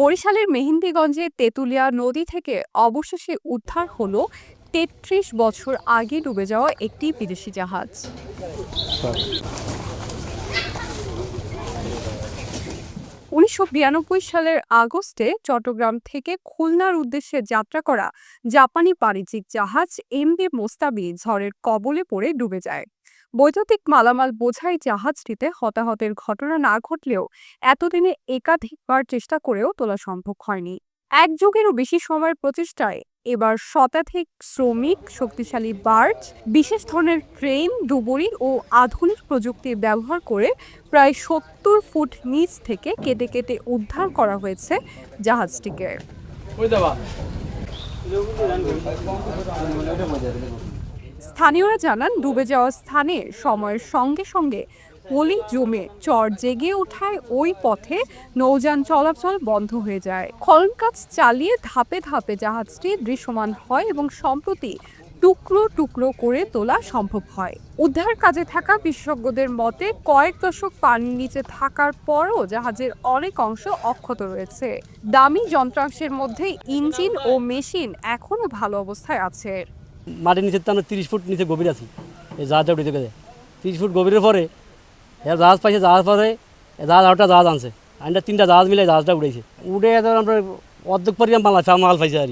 বরিশালের মেহেন্দিগঞ্জে তেঁতুলিয়া নদী থেকে অবশেষে উদ্ধার হল তেত্রিশ বছর আগে ডুবে যাওয়া একটি বিদেশি জাহাজ। উনিশশো বিরানব্বই সালের আগস্টে চট্টগ্রাম থেকে খুলনার উদ্দেশ্যে যাত্রা করা জাপানি বাণিজ্যিক জাহাজ এম বি মোস্তাবি ঝড়ের কবলে পড়ে ডুবে যায়। বৈদ্যুতিক মালামাল বোঝাই জাহাজটিতে হতাহতের ঘটনা না ঘটলেও এতদিনে একাধিকবার চেষ্টা করেও তোলা সম্ভব হয়নি। এক যুগেরও বেশি সময়ের প্রচেষ্টায় এবার শতাধিক শ্রমিক, শক্তিশালী বার্জ, বিশেষ ধরনের ক্রেন, ডুবুরি ও আধুনিক প্রযুক্তি ব্যবহার করে প্রায় সত্তর ফুট নিচ থেকে কেটে কেটে উদ্ধার করা হয়েছে জাহাজটিকে। স্থানীয়রা জানান, ডুবে যাওয়া স্থানে সময়ের সঙ্গে সঙ্গে পলি জমে চর জেগে ওঠায় ওই পথে নৌযান চলাচল বন্ধ হয়ে যায়। খনন কাজ চালিয়ে ধাপে ধাপে জাহাজটি দৃশ্যমান হয় এবং সম্প্রতি টুকরো টুকরো করে তোলা সম্ভব হয়। উদ্ধার কাজে থাকা বিশেষজ্ঞদের মতে, কয়েক দশক পানির নিচে থাকার পরও জাহাজের অনেক অংশ অক্ষত রয়েছে। দামি যন্ত্রাংশের মধ্যে ইঞ্জিন ও মেশিন এখনও ভালো অবস্থায় আছে। মাটির নিচে তো আমরা তিরিশ ফুট নিচে গভীর আছি। এই জাহাজটা উঠে গেছে তিরিশ ফুট গভীরের পরে জাহাজ পাইছে, জাহাজ পরে জাহাজ আরেকটা জাহাজ আনছে। আনটা তিনটা জাহাজ মিলে জাহাজটা উঠেছে উঠে ধর আমরা অর্ধেক পরিমাণ মাল আছে মাল পাইছে আর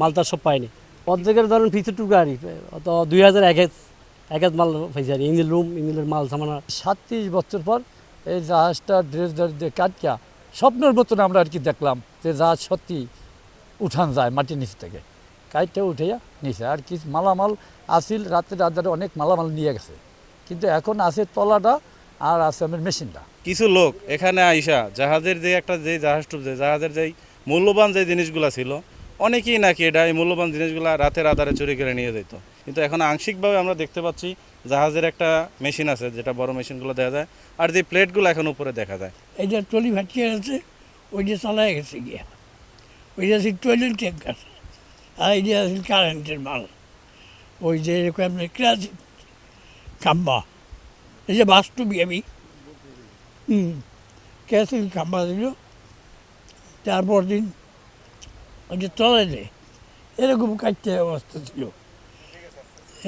মাল সব পাইনি অর্ধেকের ধরুন ফিচের টুকু আর অত দুই হাজার এক এক মাল পাইছে আর ইঞ্জিন রুম ইঞ্জিনের মাল সামানা সাতত্রিশ বছর পর এই জাহাজটা ড্রেস ধরে দিয়ে কাটকা, স্বপ্নের মতন আমরা আর কি দেখলাম যে জাহাজ সত্যি উঠান যায় মাটির নিচ থেকে। কাইটটা উঠাইয়া নিছে, আর কি মালামাল, আসিল, রাতে রাতে অনেক মালামাল নিয়ে গেছে। কিন্তু এখন আছে তলাটা আর আছে আমার মেশিনটা কিছু লোক এখানে আইসা জাহাজের যে একটা যে জাহাজ টুপছে জাহাজের যেই মূল্যবান যে জিনিসগুলো ছিল অনেকেই নাকি এটা এই মূল্যবান জিনিসগুলো রাতের আধারে চুরি করে নিয়ে যেত। কিন্তু এখন আংশিকভাবে আমরা দেখতে পাচ্ছি জাহাজের একটা মেশিন আছে যেটা বড় মেশিনগুলো দেখা যায় আর যে প্লেটগুলো এখন উপরে দেখা যায়। এই যে টলি ভাটিয়ে আছে ওই যে চালায় গেছে গিয়া। ওই যে আছে টয়লেট ট্যাঙ্কার আর এই যে আছে কারেন্টের মাল। ওই যে এরকম ক্রাসিক খাম্বা এই যে বাস্তবই আমি হুম ক্যাসিল খাম্বা দিল তারপর দিন ওই যে তলে দেয় এরকম কাটতে অবস্থা ছিল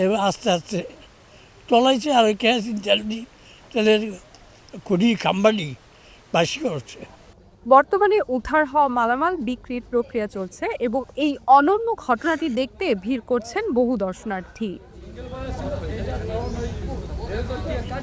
এবার আস্তে আস্তে তলাইছে আর ওই তেল দিয়ে তেলের খুঁড়ি খাম্বাটি বাসি করছে বর্তমানে উদ্ধার হওয়া মালামাল বিক্রির প্রক্রিয়া চলছে এবং এই অনন্য ঘটনাটি দেখতে ভিড় করছেন বহু দর্শনার্থী।